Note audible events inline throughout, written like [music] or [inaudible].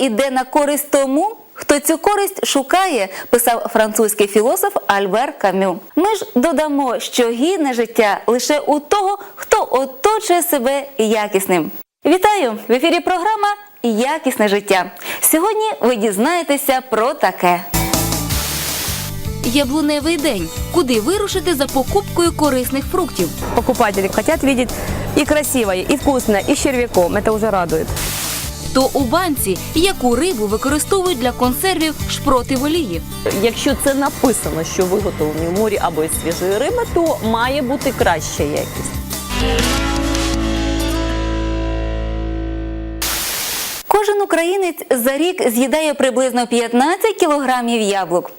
іде на користь тому, хто цю користь шукає, писав французький філософ Альбер Камю. Ми ж додамо, що гідне життя лише у того, хто оточує себе якісним. Вітаю! В ефірі програма Якісне життя. Сьогодні ви дізнаєтеся про таке. Яблуневий день. Куди вирушити за покупкою корисних фруктів? покупатели хотят видеть и красивое, и вкусное, и с червяком. Это уже радует. То у банці яку рибу використовують для консервів шпроти в олії? Якщо це написано, що виготовлені в морі або із свіжої риби, то має бути краща якість. Кожен українець за рік з'їдає приблизно 15 кілограмів яблук.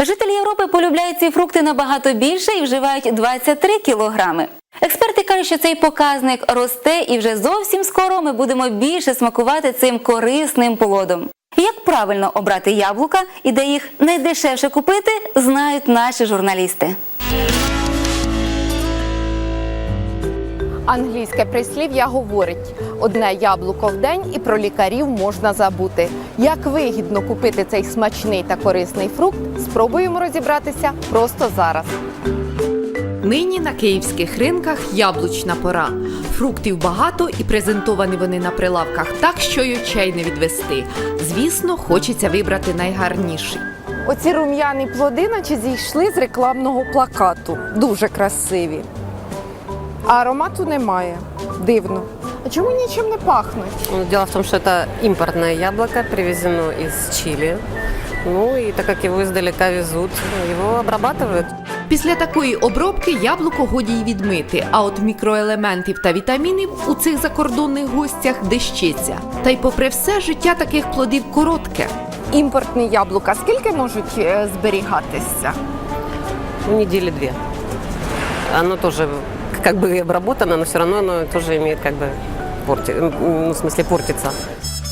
Жителі Європи полюбляють ці фрукти набагато більше і вживають 23 кілограми. Експерти кажуть, що цей показник росте, і вже зовсім скоро ми будемо більше смакувати цим корисним плодом. Як правильно обрати яблука і де їх найдешевше купити, знають наші журналісти. Англійське прислів'я говорить: одне яблуко в день і про лікарів можна забути. Як вигідно купити цей смачний та корисний фрукт, спробуємо розібратися просто зараз. Нині на київських ринках яблучна пора. Фруктів багато і презентовані вони на прилавках так, що й очей не відвести. Звісно, хочеться вибрати найгарніший. Оці рум'яні плоди, наче зійшли з рекламного плакату. Дуже красиві. А аромату немає. Дивно. А чому нічим не пахнуть? Ну, Дело в том, что это импортное яблоко, привезено из Чили. Ну и так как его издалека везут, его обрабатывают. Після такої обробки яблуко годі й відмити, а от мікроелементів та вітамінів у цих закордонних гостях дещиться. Та й попри все, життя таких плодів коротке. Імпортні яблука скільки можуть е, зберігатися? Ну, недели две. Оно тоже как бы и обработано, но все равно оно тоже имеет как бы порти... ну, в смысле портится.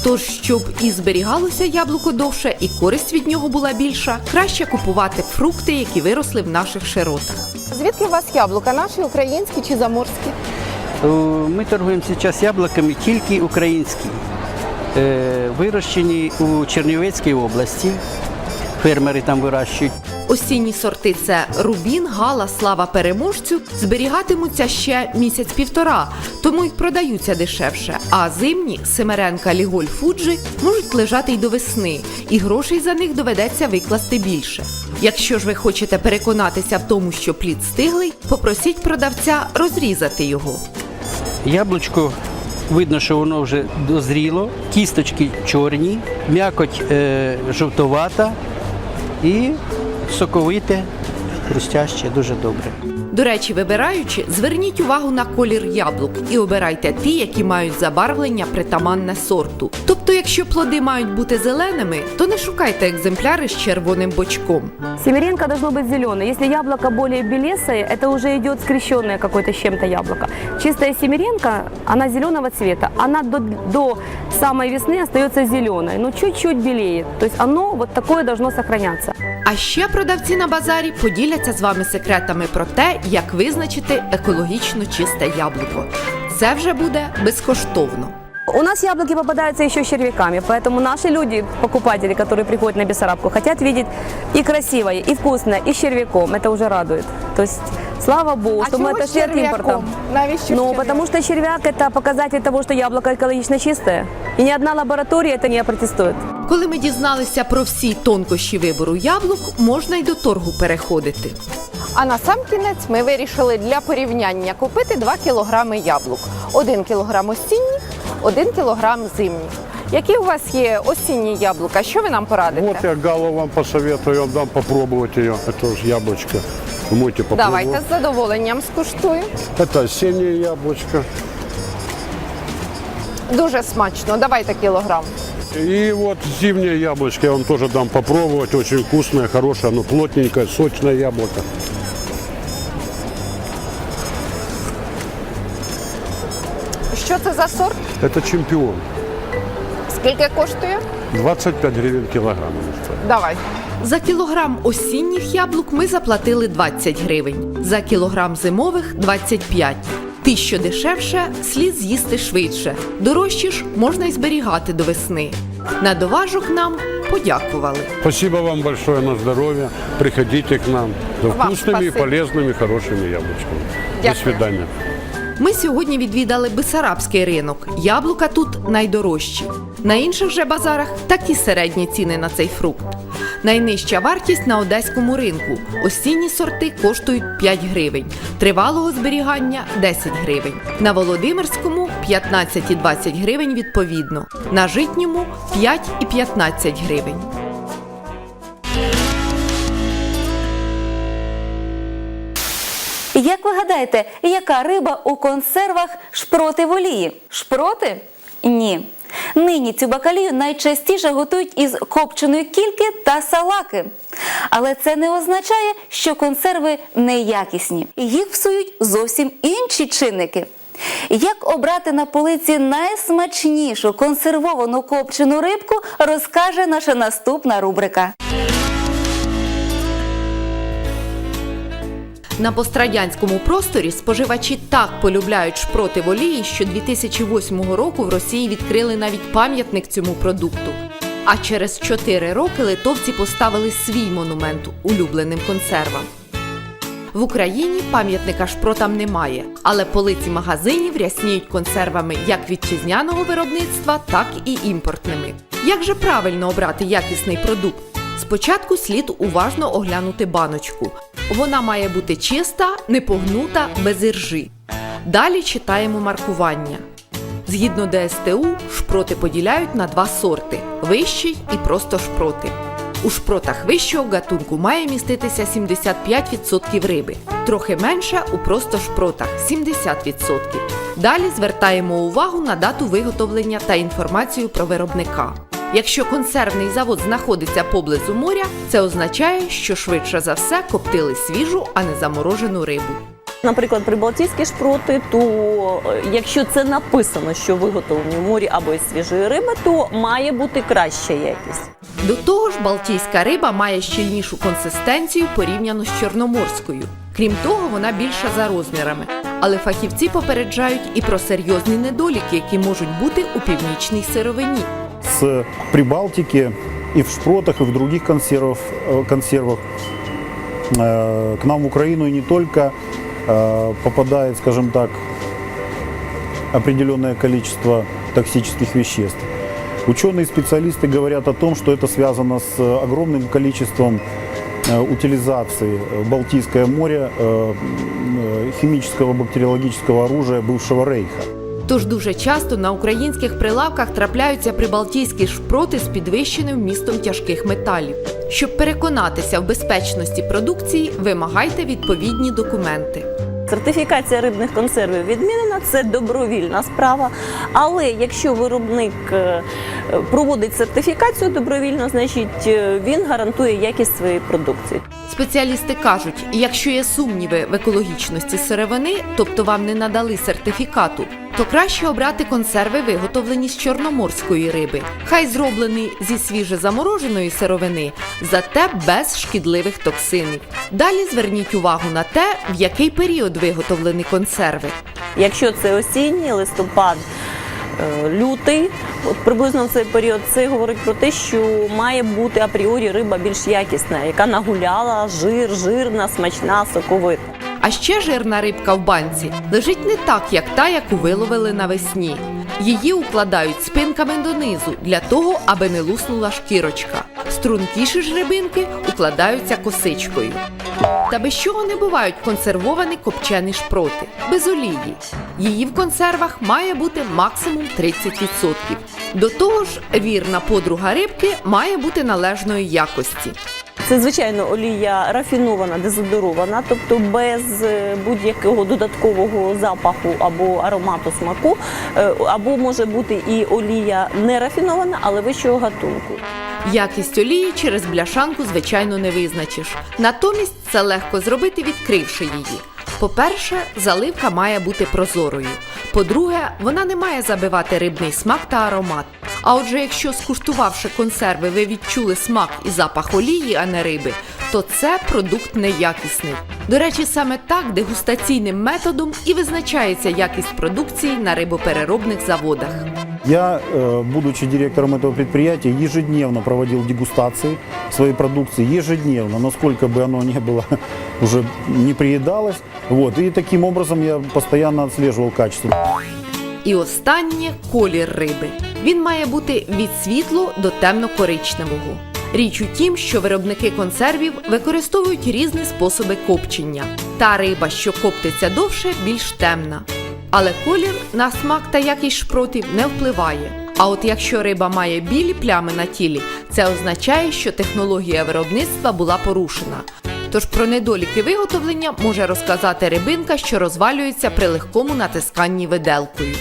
Тож, щоб і зберігалося яблуко довше, і користь від нього була більша, краще купувати фрукти, які виросли в наших широтах. Звідки у вас яблука? Наші, українські чи заморські? Е, Ми торгуємо зараз яблуками тільки українські, Е, вирощені у Чернівецькій області. Фермери там вирощують. Осінні сорти це Рубін, Гала, Слава переможцю зберігатимуться ще місяць-півтора, тому й продаються дешевше. А зимні Семеренка, Ліголь, Фуджі можуть лежати й до весни, і грошей за них доведеться викласти більше. Якщо ж ви хочете переконатися в тому, що плід стиглий, попросіть продавця розрізати його. Яблучко видно, що воно вже дозріло, кісточки чорні, м'якоть е, жовтовата і соковите, хрустяще, дуже добре. До речі, вибираючи, зверніть увагу на колір яблук і обирайте ті, які мають забарвлення притаманне сорту. Тобто, якщо плоди мають бути зеленими, то не шукайте екземпляри з червоним бочком. Семеренко должно быть зеленое. Если яблоко более белесое, это уже идет скрещенное какое-то с чем-то яблоко. Чистая семеренко, она зеленого цвета. Она до, до самой весны остается зеленой, но чуть-чуть белеет. То есть оно вот такое должно сохраняться. А ще продавці на базарі поділяться з вами секретами про те, як визначити екологічно чисте яблуко. Це вже буде безкоштовно. У нас яблоки попадаются еще с червяками, поэтому наши люди, покупатели, которые приходят на Бессарабку, хотят видеть и красивое, и вкусное, и с червяком. Это уже радует. То есть, слава Богу, что мы чому з Ну, отошли от импорта. черв'яком? Навіщо з Ну, черв'яком? потому что червяк – это показатель того, что яблоко экологично чистое. И ни одна лаборатория это не опротестует. Коли ми дізналися про всі тонкощі вибору яблук, можна й до торгу переходити. А на сам кінець ми вирішили для порівняння купити 2 кілограми яблук. 1 кілограм осінніх, 1 кілограм зимніх. Які у вас є осінні яблука? Що ви нам порадите? Вот я Галу вам посоветую, я вам дам попробовать ее. Это же яблочко. Вы можете попробовать. Давайте з задоволенням скуштую. Это осеннее яблочко. Дуже смачно. Давайте кілограм. И вот зимнее яблочко я вам тоже дам попробовать. Очень вкусное, хорошее, оно плотненькое, сочное яблоко. Що це за сорт? Это чемпион. Скільки коштує? 25 гривен килограмм. оно стоит. Давай. За кілограм осінніх яблук ми заплатили 20 гривень, за кілограм зимових 25. Ті, що дешевше, слід з'їсти швидше. Дорожчі ж можна й зберігати до весни. На доважок нам подякували. Спасибо вам большое на здоровье. Приходите к нам за Вам вкусными и спасибо. полезными, хорошими яблочками. До Дякую. Ми сьогодні відвідали Бесарабський ринок. Яблука тут найдорожчі. На інших же базарах такі середні ціни на цей фрукт. Найнижча вартість на одеському ринку. Осінні сорти коштують 5 гривень, тривалого зберігання 10 гривень. На Володимирському 15 і 20 гривень відповідно. На житньому 5 і 15 гривень. Ви гадаєте, яка риба у консервах шпроти в олії? Шпроти? Ні. Нині цю бакалію найчастіше готують із копченої кільки та салаки. Але це не означає, що консерви неякісні. Їх псують зовсім інші чинники. Як обрати на полиці найсмачнішу консервовану копчену рибку, розкаже наша наступна рубрика. На пострадянському просторі споживачі так полюбляють шпроти в олії, що 2008 року в Росії відкрили навіть пам'ятник цьому продукту. А через 4 роки литовці поставили свій монумент улюбленим консервам. В Україні пам'ятника шпротам немає, але полиці магазинів рясніють консервами як вітчизняного виробництва, так і імпортними. Як же правильно обрати якісний продукт? Спочатку слід уважно оглянути баночку. Вона має бути чиста, не погнута, без іржи. Далі читаємо маркування. Згідно ДСТУ, шпроти поділяють на два сорти: вищий і просто шпроти. У шпротах вищого гатунку має міститися 75% риби, трохи менше у просто шпротах 70%. Далі звертаємо увагу на дату виготовлення та інформацію про виробника. Якщо консервний завод знаходиться поблизу моря, це означає, що швидше за все коптили свіжу, а не заморожену рибу. Наприклад, прибалтійські шпроти, то е, якщо це написано, що виготовлені в морі або із свіжої риби, то має бути краща якість. До того ж, балтійська риба має щільнішу консистенцію порівняно з чорноморською. Крім того, вона більша за розмірами. Але фахівці попереджають і про серйозні недоліки, які можуть бути у північній сировині. С Прибалтики и в шпротах, и в других э, консервах э, к нам в Украину и не только э, попадает, скажем так, определенное количество токсических веществ. Ученые специалисты говорят о том, что это связано с огромным количеством утилизации Балтийское море химического бактериологического оружия бывшего Рейха. Тож дуже часто на українських прилавках трапляються прибалтійські шпроти з підвищеним вмістом тяжких металів. Щоб переконатися в безпечності продукції, вимагайте відповідні документи. Сертифікація рибних консервів відмінена, це добровільна справа. Але якщо виробник е, проводить сертифікацію добровільно, значить е, він гарантує якість своєї продукції. Спеціалісти кажуть, якщо є сумніви в екологічності сировини, тобто вам не надали сертифікату, то краще обрати консерви, виготовлені з чорноморської риби. Хай зроблені зі свіже замороженої сировини, зате без шкідливих токсинів. Далі зверніть увагу на те, в який період виготовлені консерви. Якщо це осінній, листопад, лютий, от приблизно в цей період, це говорить про те, що має бути апріорі риба більш якісна, яка нагуляла, жир, жирна, смачна, соковита. А ще жирна рибка в банці лежить не так, як та, яку виловили навесні. Її укладають спинками донизу для того, аби не луснула шкірочка. Стрункіші ж рибинки укладаються косичкою. Та без чого не бувають консервовані копчені шпроти без олії. Її в консервах має бути максимум 30%. До того ж, вірна подруга рибки має бути належної якості. Це звичайно олія рафінована, дезодорована, тобто без е, будь-якого додаткового запаху або аромату смаку, Е, або може бути і олія не рафінована, але вищого гатунку. Якість олії через бляшанку, звичайно, не визначиш. Натомість це легко зробити, відкривши її. По-перше, заливка має бути прозорою. По-друге, вона не має забивати рибний смак та аромат. А отже, якщо скуштувавши консерви, ви відчули смак і запах олії, а не риби, то це продукт неякісний. До речі, саме так дегустаційним методом і визначається якість продукції на рибопереробних заводах. Я, э, будучи директором этого предприятия, ежедневно проводил дегустации своей продукции, ежедневно, насколько бы оно ни было, [laughs] уже не приедалось. Вот. И таким образом я постоянно отслеживал качество. І останнє колір риби. Він має бути від світло до темно-коричневого. Річ у тім, що виробники консервів використовують різні способи копчення. Та риба, що коптиться довше, більш темна. Але колір на смак та якість шпротів не впливає. А от якщо риба має білі плями на тілі, це означає, що технологія виробництва була порушена. Тож про недоліки виготовлення може розказати рибинка, що розвалюється при легкому натисканні виделкою.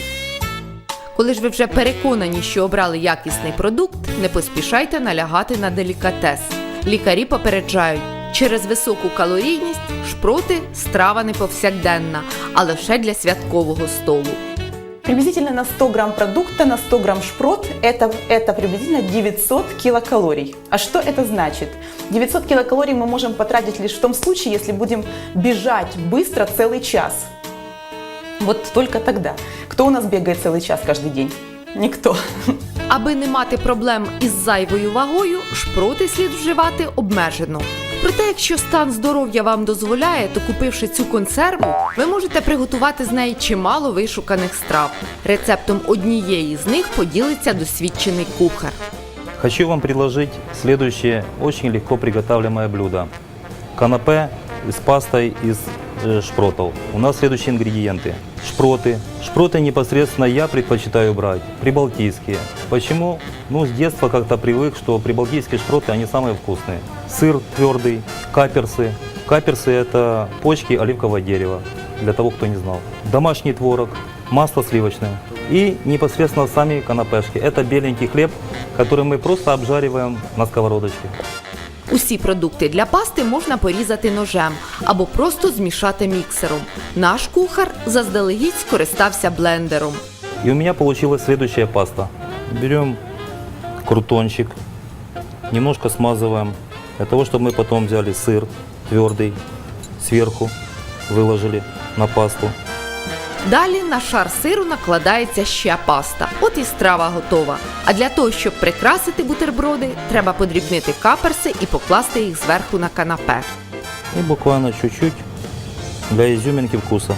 Коли ж ви вже переконані, що обрали якісний продукт, не поспішайте налягати на делікатес. Лікарі попереджають, через високу калорійність шпроти страва не повсякденна, а лише для святкового столу. Приблизительно на 100 грамм продукта, на 100 грамм шпрот это, это приблизительно 900 килокалорий. А что это значит? 900 килокалорий мы можем потратить лишь в том случае, если будем бежать быстро целый час. Вот только тогда. Кто у нас бегает целый час каждый день? Никто. Аби не мати проблем із зайвою вагою, шпроти слід вживати обмежено. Проте, якщо стан здоров'я вам дозволяє, то купивши цю консерву, ви можете приготувати з неї чимало вишуканих страв. Рецептом однієї з них поділиться досвідчений кухар. Хочу вам предложить следующее очень легко приготавливаемое блюдо. Канапе с пастой из э, шпротов. У нас следующие ингредиенты. Шпроты. Шпроты непосредственно я предпочитаю брать прибалтийские. Почему? Ну, с детства как-то привык, что прибалтийские шпроты, они самые вкусные. Сыр твердый, каперсы. Каперсы – это почки оливкового дерева, для того, кто не знал. Домашний творог, масло сливочное и непосредственно сами канапешки. Это беленький хлеб, который мы просто обжариваем на сковородочке. Усі продукти для пасти можна порізати ножем або просто змішати міксером. Наш кухар заздалегідь скористався блендером. И у меня получилась следующая паста. Берем крутончик, немножко смазываем, для того, чтобы мы потом взяли сыр твердый, сверху выложили на пасту. Далі на шар сиру накладається ще паста. От і страва готова. А для того, щоб прикрасити бутерброди, треба подрібнити каперси і покласти їх зверху на канапе. И буквально чуть-чуть для изюминки вкуса.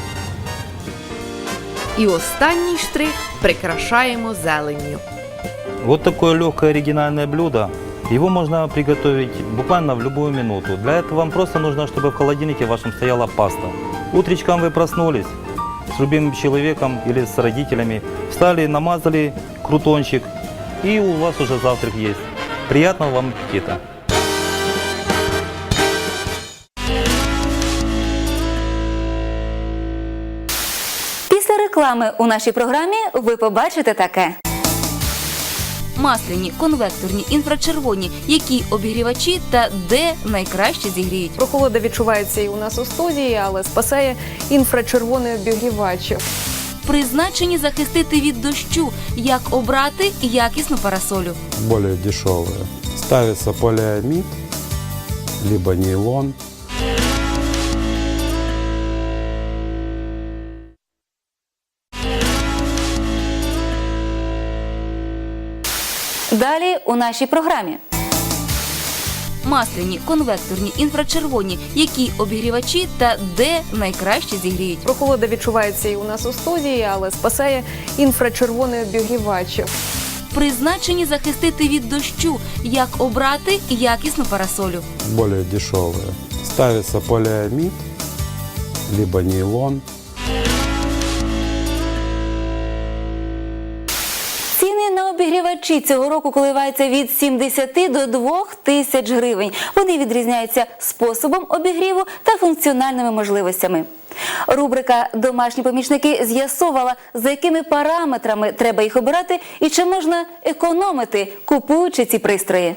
І останній штрих прикрашаємо зеленню. Вот такое легкое оригинальное блюдо. Его можно приготовить буквально в любую минуту. Для этого вам просто нужно, чтобы в холодильнике вашем стояла паста. Утречком вы проснулись с любимым человеком или с родителями, встали, намазали крутончик, и у вас уже завтрак есть. Приятного вам аппетита! Після реклами у нашій програмі ви побачите таке. Масляні, конвекторні, інфрачервоні, які обігрівачі та де найкраще зігріють. Прохолода відчувається і у нас у студії, але спасає інфрачервоний обігрівач. Призначені захистити від дощу, як обрати якісну парасолю. Более дешевые. Ставится полиамид, либо нейлон. Далі у нашій програмі. Масляні, конвекторні, інфрачервоні, які обігрівачі та де найкраще зігріють. Прохолода відчувається і у нас у студії, але спасає інфрачервоний обігрівач. Призначені захистити від дощу, як обрати якісну парасолю. Более дешевые. Ставится полиамид, либо нейлон. Обігрівачі цього року коливаються від 70 до 2 тисяч гривень. Вони відрізняються способом обігріву та функціональними можливостями. Рубрика Домашні помічники з'ясовувала, за якими параметрами треба їх обирати і чи можна економити, купуючи ці пристрої.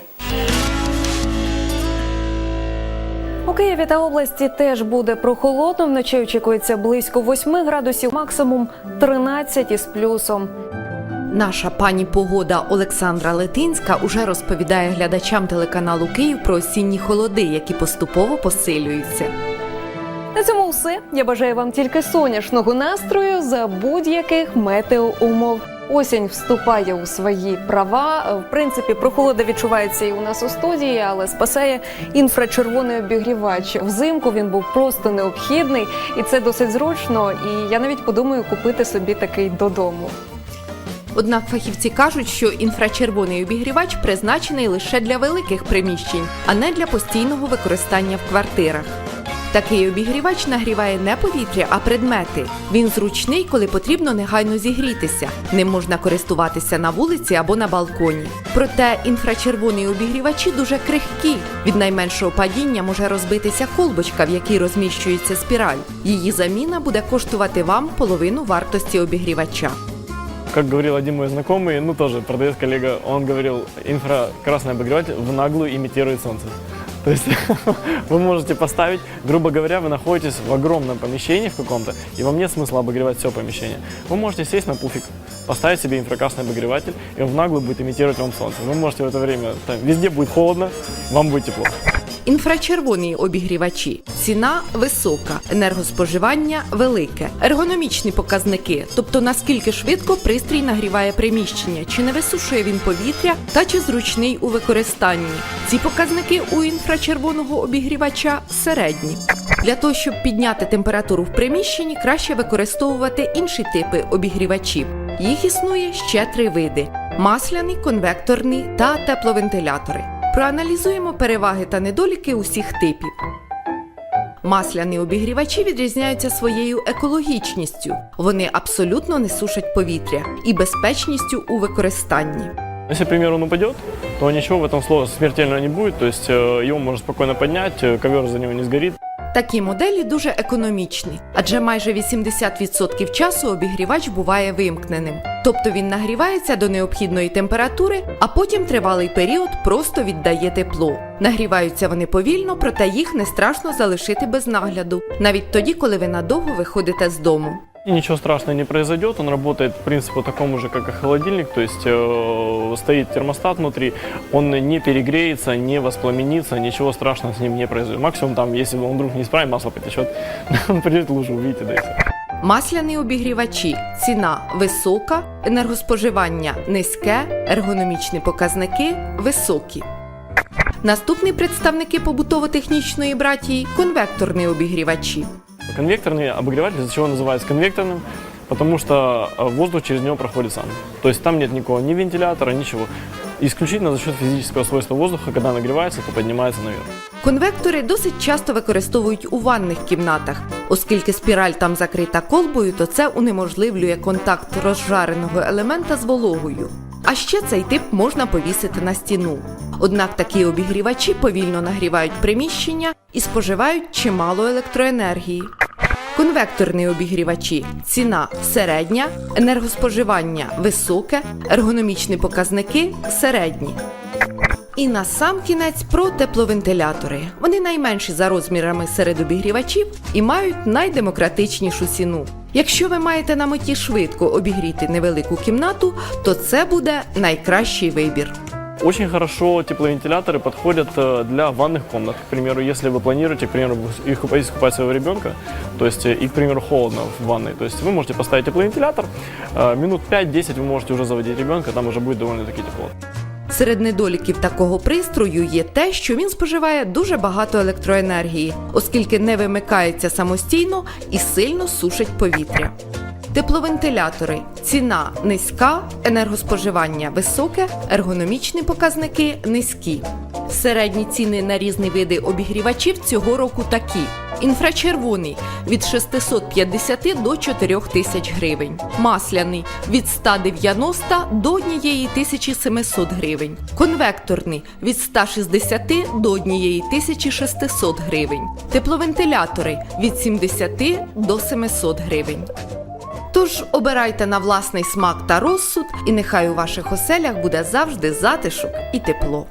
У Києві та області теж буде прохолодно. Вночі очікується близько 8 градусів, максимум 13 із плюсом. Наша пані погода Олександра Летинська уже розповідає глядачам телеканалу Київ про осінні холоди, які поступово посилюються. На цьому все. Я бажаю вам тільки сонячного настрою за будь-яких метеоумов. Осінь вступає у свої права. В принципі, прохолода відчувається і у нас у студії, але спасає інфрачервоний обігрівач. Взимку він був просто необхідний, і це досить зручно. І я навіть подумаю купити собі такий додому. Однак фахівці кажуть, що інфрачервоний обігрівач призначений лише для великих приміщень, а не для постійного використання в квартирах. Такий обігрівач нагріває не повітря, а предмети. Він зручний, коли потрібно негайно зігрітися. Ним можна користуватися на вулиці або на балконі. Проте інфрачервоні обігрівачі дуже крихкі. Від найменшого падіння може розбитися колбочка, в якій розміщується спіраль. Її заміна буде коштувати вам половину вартості обігрівача. Как говорил один мой знакомый, ну тоже продавец коллега, он говорил, инфракрасный обогреватель в наглую имитирует солнце. То есть [laughs] вы можете поставить, грубо говоря, вы находитесь в огромном помещении в каком-то, и вам нет смысла обогревать все помещение. Вы можете сесть на пуфик, поставить себе инфракрасный обогреватель, и он в наглую будет имитировать вам солнце. Вы можете в это время, там, везде будет холодно, вам будет тепло. Інфрачервоні обігрівачі. Ціна висока, енергоспоживання велике, ергономічні показники, тобто наскільки швидко пристрій нагріває приміщення, чи не висушує він повітря та чи зручний у використанні. Ці показники у інфрачервоного обігрівача середні. Для того, щоб підняти температуру в приміщенні, краще використовувати інші типи обігрівачів. Їх існує ще три види: масляний, конвекторний та тепловентилятори. Проаналізуємо переваги та недоліки усіх типів. Масляні обігрівачі відрізняються своєю екологічністю. Вони абсолютно не сушать повітря і безпечністю у використанні. Если, к примеру, он упадет, то ничего в этом слова смертельного не будет, то есть э, его можно спокойно поднять, э, ковер за него не сгорит. Такі моделі дуже економічні, адже майже 80% часу обігрівач буває вимкненим. Тобто він нагрівається до необхідної температури, а потім тривалий період просто віддає тепло. Нагріваються вони повільно, проте їх не страшно залишити без нагляду, навіть тоді, коли ви надовго виходите з дому. И ничего страшного не произойдет, он работает, в принципе, такому же, как и холодильник, то есть э, стоит термостат внутри, он не перегреется, не воспламенится, ничего страшного с ним не произойдет. Максимум там, если он вдруг не исправит, масло потечет, [laughs] в лужу, увидите, всё. Масляні обігрівачі. Ціна висока, енергоспоживання низьке, ергономічні показники високі. Наступні представники побутово-технічної братії конвекторні обігрівачі. Конвекторный обогреватель, из-за чего он называется конвекторным? Потому что э, воздух через него проходит сам. То есть там нет никакого ни вентилятора, ничего. Исключительно за счет физического свойства воздуха, когда нагревается, то поднимается наверх. Конвектори досить часто використовують у ванних кімнатах, оскільки спіраль там закрита колбою, то це унеможливлює контакт розжареного елемента з вологою. А ще цей тип можна повісити на стіну. Однак такі обігрівачі повільно нагрівають приміщення і споживають чимало електроенергії. Конвекторні обігрівачі ціна середня, енергоспоживання високе, ергономічні показники середні. І на сам кінець про тепловентилятори. Вони найменші за розмірами серед обігрівачів і мають найдемократичнішу ціну. Якщо ви маєте на меті швидко обігріти невелику кімнату, то це буде найкращий вибір. Очень хорошо тепловентиляторы подходят э, для ванных комнат. К примеру, если вы планируете, к примеру, искупать, искупать своего ребенка, то есть э, и, к примеру, холодно в ванной, то есть вы можете поставить тепловентилятор, э, минут 5-10 вы можете уже заводить ребенка, там уже будет довольно-таки тепло. Серед недоліків такого пристрою є те, що він споживає дуже багато електроенергії, оскільки не вимикається самостійно і сильно сушить повітря. Тепловентилятори. Ціна низька, енергоспоживання високе, ергономічні показники низькі. Середні ціни на різні види обігрівачів цього року такі: інфрачервоний від 650 до 4000 гривень, масляний від 190 до 1700 гривень, конвекторний від 160 до 1600 гривень, тепловентилятори від 70 до 700 гривень. Тож обирайте на власний смак та розсуд, і нехай у ваших оселях буде завжди затишок і тепло.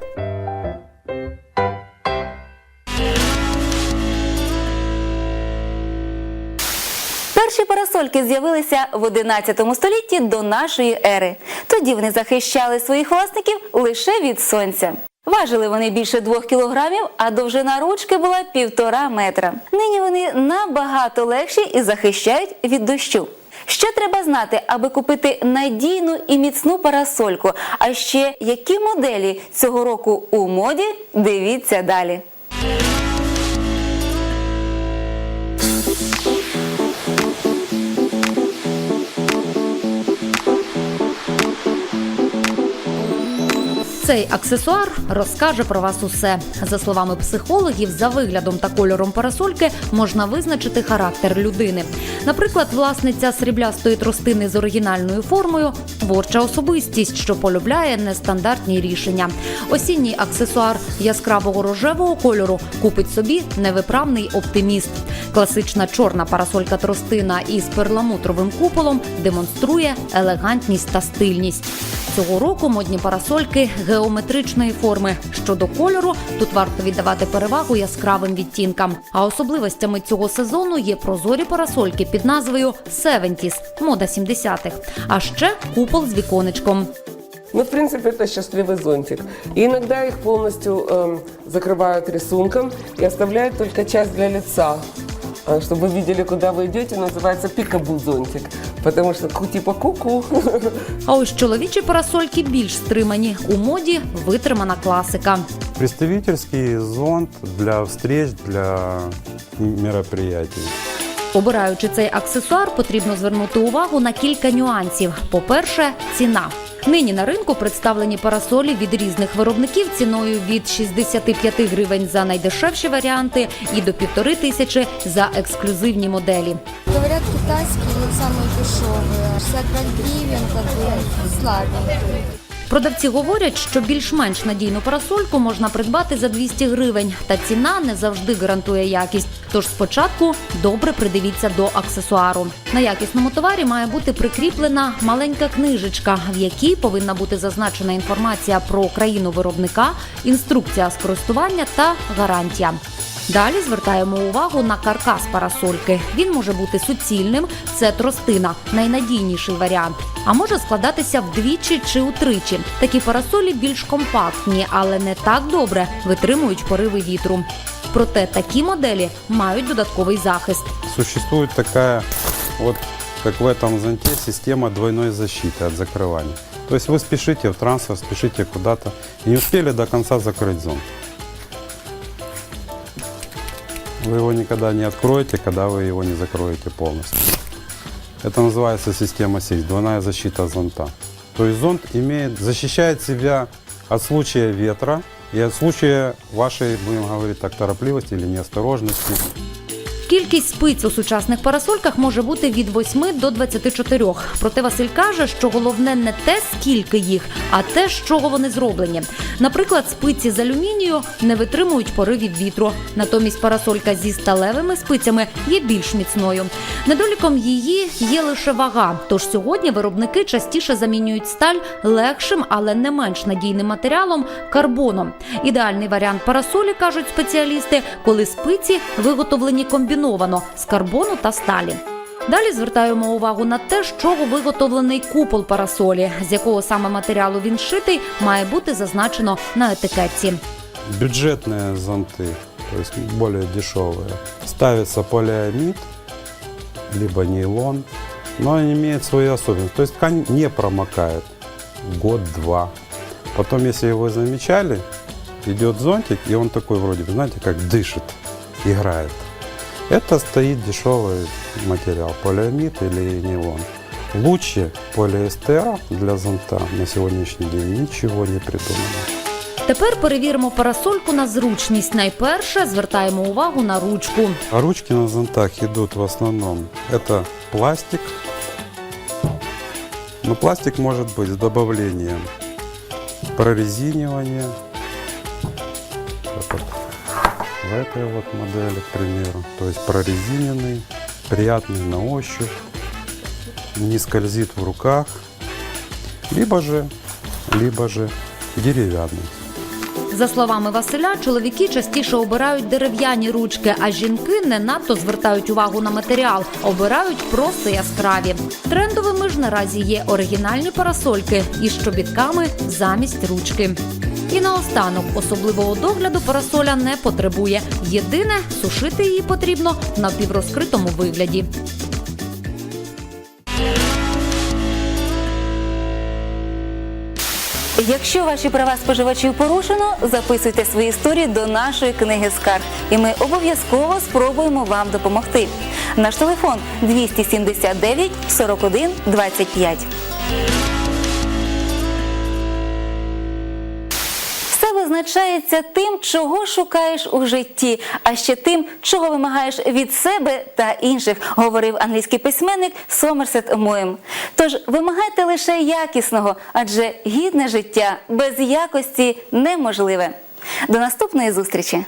Перші парасольки з'явилися в 11 столітті до нашої ери. Тоді вони захищали своїх власників лише від сонця. Важили вони більше двох кілограмів, а довжина ручки була півтора метра. Нині вони набагато легші і захищають від дощу. Що треба знати, аби купити надійну і міцну парасольку? А ще які моделі цього року у моді? Дивіться далі. Цей аксесуар розкаже про вас усе. За словами психологів, за виглядом та кольором парасольки можна визначити характер людини. Наприклад, власниця сріблястої тростини з оригінальною формою творча особистість, що полюбляє нестандартні рішення. Осінній аксесуар яскравого рожевого кольору купить собі невиправний оптиміст. Класична чорна парасолька тростина із перламутровим куполом демонструє елегантність та стильність. Цього року модні парасольки геометричної форми. Щодо кольору, тут варто віддавати перевагу яскравим відтінкам. А особливостями цього сезону є прозорі парасольки під назвою «70's» – мода 70-х. А ще купол з віконечком. Ну, в принципе, это счастливый зонтик. И иногда их полностью эм, закрывают рисунком и оставляют только часть для лица. А, Чтобы вы видели, куда вы идете, называется пикабу зонтик. Потому що ку- типа ку-ку. [laughs] А ось чоловічі парасольки більш стримані. У моді витримана класика. Представительський зонт для встреч, для мероприятий. Обираючи цей аксесуар, потрібно звернути увагу на кілька нюансів. По-перше, ціна. Нині на ринку представлені парасолі від різних виробників ціною від 65 гривень за найдешевші варіанти і до півтори тисячі за ексклюзивні моделі. Говорят, китайские самые дешевые. 65 гривен, как бы слабенькие. Продавці говорять, що більш-менш надійну парасольку можна придбати за 200 гривень, та ціна не завжди гарантує якість. Тож спочатку добре придивіться до аксесуару. На якісному товарі має бути прикріплена маленька книжечка, в якій повинна бути зазначена інформація про країну виробника, інструкція з користування та гарантія. Далі звертаємо увагу на каркас парасольки. Він може бути суцільним, це тростина, найнадійніший варіант. А може складатися вдвічі чи утричі. Такі парасолі більш компактні, але не так добре витримують пориви вітру. Проте такі моделі мають додатковий захист. Существует такая, вот как в этом зонте, система двойной защиты от закрывания. То есть вы спешите в трансфер, спешите куда-то и не успели до конца закрыть зонт. Вы его никогда не откроете, когда вы его не закроете полностью. Это называется система СИС, двойная защита зонта. То есть зонт имеет, защищает себя от случая ветра и от случая вашей, будем говорить так, торопливости или неосторожности. Кількість спиць у сучасних парасольках може бути від 8 до 24. Проте Василь каже, що головне не те, скільки їх, а те, з чого вони зроблені. Наприклад, спиці з алюмінію не витримують поривів вітру. Натомість парасолька зі сталевими спицями є більш міцною. Недоліком її є лише вага. Тож сьогодні виробники частіше замінюють сталь легшим, але не менш надійним матеріалом карбоном. Ідеальний варіант парасолі кажуть спеціалісти, коли спиці виготовлені комбіновано з карбону та сталі. Далі звертаємо увагу на те, з чого виготовлений купол парасолі, з якого саме матеріалу він шитий, має бути зазначено на етикетці. Бюджетные зонты, то есть более дешевые, ставится полиамид, либо нейлон, но они имеют свои особенности. То есть ткань не промокает год-два. Потом, если вы замечали, идет зонтик, и он такой вроде, бы, знаете, как дышит, играет. Это стоит дешевый материал, полиамид или нейлон. Лучше полиэстера для зонта на сегодняшний день ничего не придумано. Тепер перевіримо парасольку на зручність. Найперше звертаємо увагу на ручку. А ручки на зонтах идут в основном. Это пластик. Но пластик может быть с добавлением прорезинивания. Как вот в этой вот модели, к примеру. То есть прорезиненный, приятный на ощупь, не скользит в руках. Либо же, либо же деревянный. За словами Василя, чоловіки частіше обирають дерев'яні ручки, а жінки не надто звертають увагу на матеріал, обирають просто яскраві. Трендовими ж наразі є оригінальні парасольки із чобітками замість ручки. І наостанок особливого догляду парасоля не потребує. Єдине, сушити її потрібно в напіврозкритому вигляді. Якщо ваші права споживачів порушено, записуйте свої історії до нашої книги скарг, і ми обов'язково спробуємо вам допомогти. Наш телефон 279 41 25. Визначається тим, чого шукаєш у житті, а ще тим, чого вимагаєш від себе та інших, говорив англійський письменник Сомерсет Моєм. Тож вимагайте лише якісного, адже гідне життя без якості неможливе. До наступної зустрічі!